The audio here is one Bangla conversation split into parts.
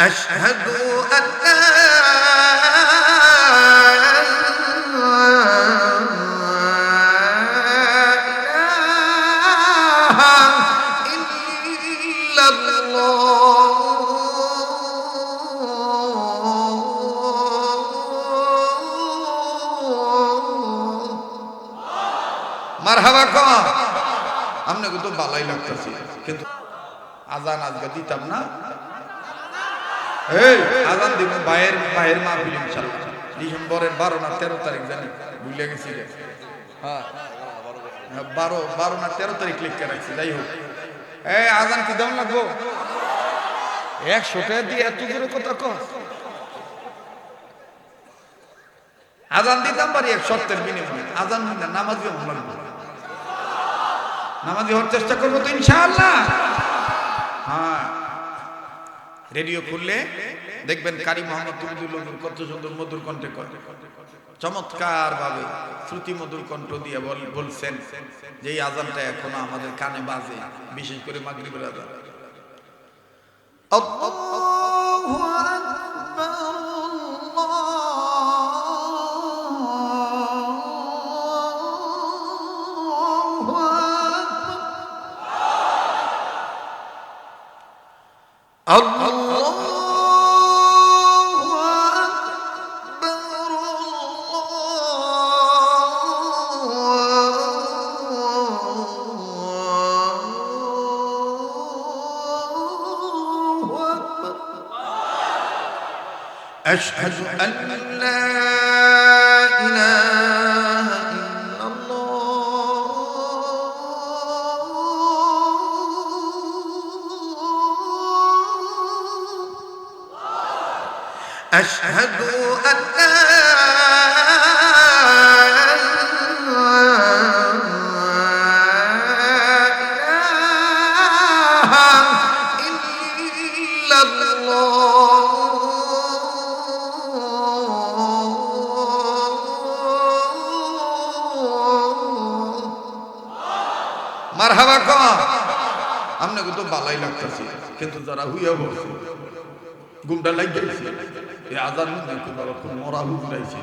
أشهد أن لا إله إلا الله মারহাবা কম আপনাকে তো ভালোই লাগতেছে কিন্তু আজান আজকে দিতাম না এই, আজান দিব, ভাইয়ের ভাইয়ের মা ফিল্ম ইনশাল্লাহ ডিসেম্বরের বারো না তেরো তারিখ, জানি, ভুলে গেছি। হ্যাঁ বারো বারো না তেরো তারিখ লিখে রাখছি, যাই হোক। এই, আজান কি দাম লাগবো? একশো টাকা দিয়ে এত দূরে কথা কর আজান দিতাম পারি এক শর্তের বিনিময়ে। আজান না নামাজি লাগবে। নামাজি হওয়ার চেষ্টা করব তো ইনশাআল্লাহ। হ্যাঁ। রেডিও খুললে দেখবেন কারি মোহাম্মদ কত সুন্দর মধুর কণ্ঠে করে। চমৎকার ভাবে শ্রুতি মধুর কণ্ঠ দিয়ে বল- বলছেন যে এই আজানটা এখনও আমাদের কানে বাজে, বিশেষ করে মাগরিবের আজান। الله أشهد أن لا إله أشهد أن لا إله إلا الله মারহাবা কম আপনাকে তো ভালোই লাগতেছে কিন্তু যারা হুইয়া বলছে গুমটা লাগিয়েছে এই আজান নাকি বাবা খুব মরা হুজুরাইছে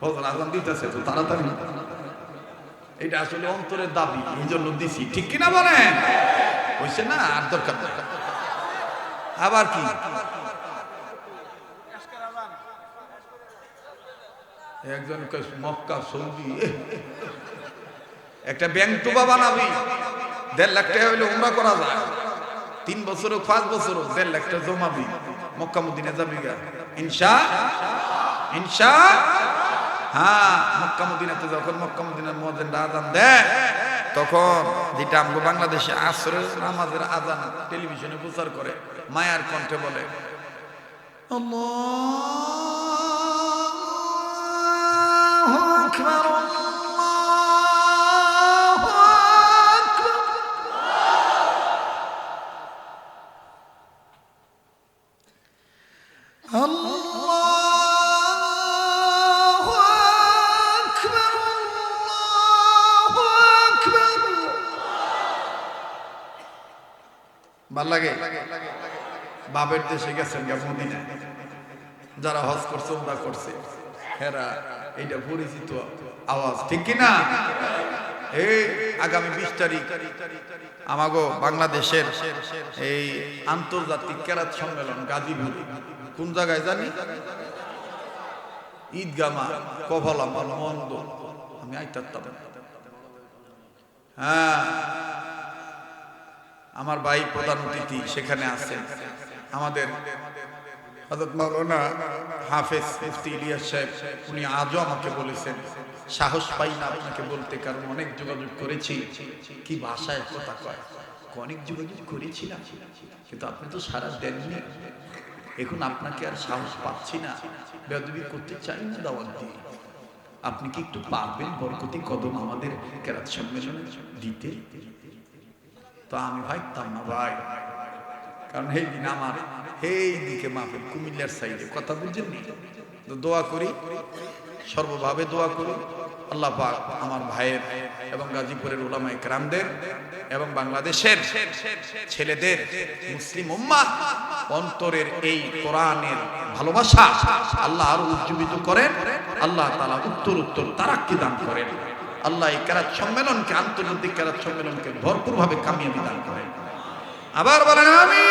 হজর আজান দিতেছে তো তাড়াতাড়ি। এটা আসলে অন্তরের দাবি, এই জন্য দিছি। ঠিক কিনা বলেন? হইছে না, আর দরকার নাই। আবার কি? একজন মক্কা, সৌদি। একটা ব্যাংক টোবা বানাবি। দেড় লাখ টাকা হইলে উমরা করা যায়। তিন বছর পাঁচ বছর দেড় লাখ টাকা জমাবি। মক্কা মদিনা যাবি গা। ইনশা ইনশা হ্যাঁ মক্কা মদিনাতে যখন মক্কা মদিনার মদের আজান দেয়, তখন যেটা আমগো বাংলাদেশে আসরের নামাজের আজান টেলিভিশনে প্রচার করে, মায়ার কণ্ঠে বলে, আল্লাহু আকবার ভালো লাগে? বাপের দেশে গেছেন গা যারা হজ করছে ওরা করছে। হেরা, এইটা পরিচিত আওয়াজ। ঠিক কি না এই আগামী বিশ তারিখ আমাগো বাংলাদেশের এই আন্তর্জাতিক কেরাত সম্মেলন গাজীপুর। কোন জায়গায় জানি? ঈদগামা কভলা মন্দ। আমি আইতাম হ্যাঁ। আমার ভাই প্রধান অতিথি সেখানে আছেন। আমাদের হযরত মাওলানা হাফেজ মুফতি ইলিয়াস সাহেব, উনি আজও আমাকে বলেছেন, সাহস পাই না আপনাকে বলতে, কারণ অনেক যোগাযোগ করেছি। কি ভাষায় কথা কয়? অনেক যোগাযোগ করেছিলাম, কিন্তু আপনি তো সারা দেননি। এখন আপনাকে আর সাহস পাচ্ছি না। বেদবি করতে চাই না দাওয়াত দিয়ে। আপনি কি একটু পারবেন বরকতি কদম আমাদের কেরাত সম্মেলনে দিতে? তো আমি ভাবতাম না ভাই। কারণ এই দিন আমার এই দিকে মাফের কুমিল্লার সাইডে। কথা বুঝছেন দোয়া করি, সর্বভাবে দোয়া করি। আল্লাহ পাক আমার ভাইয়ের এবং গাজীপুরের ওলামা একরামদের এবং বাংলাদেশের ছেলেদের, মুসলিম উম্মাহ অন্তরের এই কোরআনের ভালোবাসা আল্লাহ আরও উজ্জীবিত করেন, আল্লাহ তালা উত্তর উত্তর তারাক্কি দান করেন। আল্লাহ এই কেরাত সম্মেলনকে আন্তর্জাতিক কেরাত সম্মেলনকে ভরপুরভাবে কামিয়াবি দান করেন। আবার বলেন আমি